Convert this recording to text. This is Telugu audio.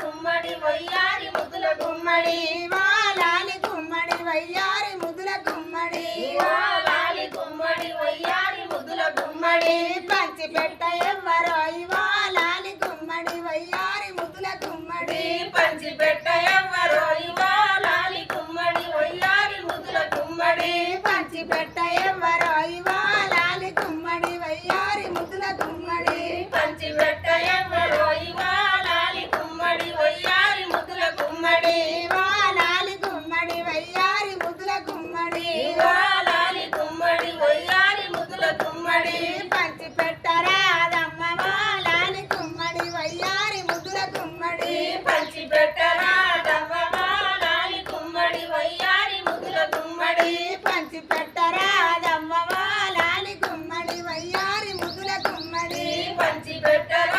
గుమ్మడి వయ్యారి ముద్దుల గుమ్మడి లాలి గుమ్మడి వయ్యారి ముద్దుల కుమ్మడి లాలి గుమ్మడి వయ్యారి ముద్దుల గుమ్మడి పంచి పెట్ట ఎవ్వరో లాలి కుమ్మడి వయ్యారి ముద్దుల కుమ్మడి పంచి పెట్ట ఎవ్వరో లాలి కుమ్మడి వయ్యారి ముద్దుల కుమ్మడి పంచి పెట్ట గుమ్మడి పంచి పెట్టరాదమ్మ మాలాని గుమ్మడి వయ్యారి ముద్దుల కుమ్మడి పంచి పెట్టరాదమ్మ మాలాని వయ్యారి ముద్దుల కుమ్మడి పంచి పెట్టరాదమ్మ మాలాని గుమ్మడి వయ్యారి ముద్దుల కుమ్మడి పంచి పెట్టరా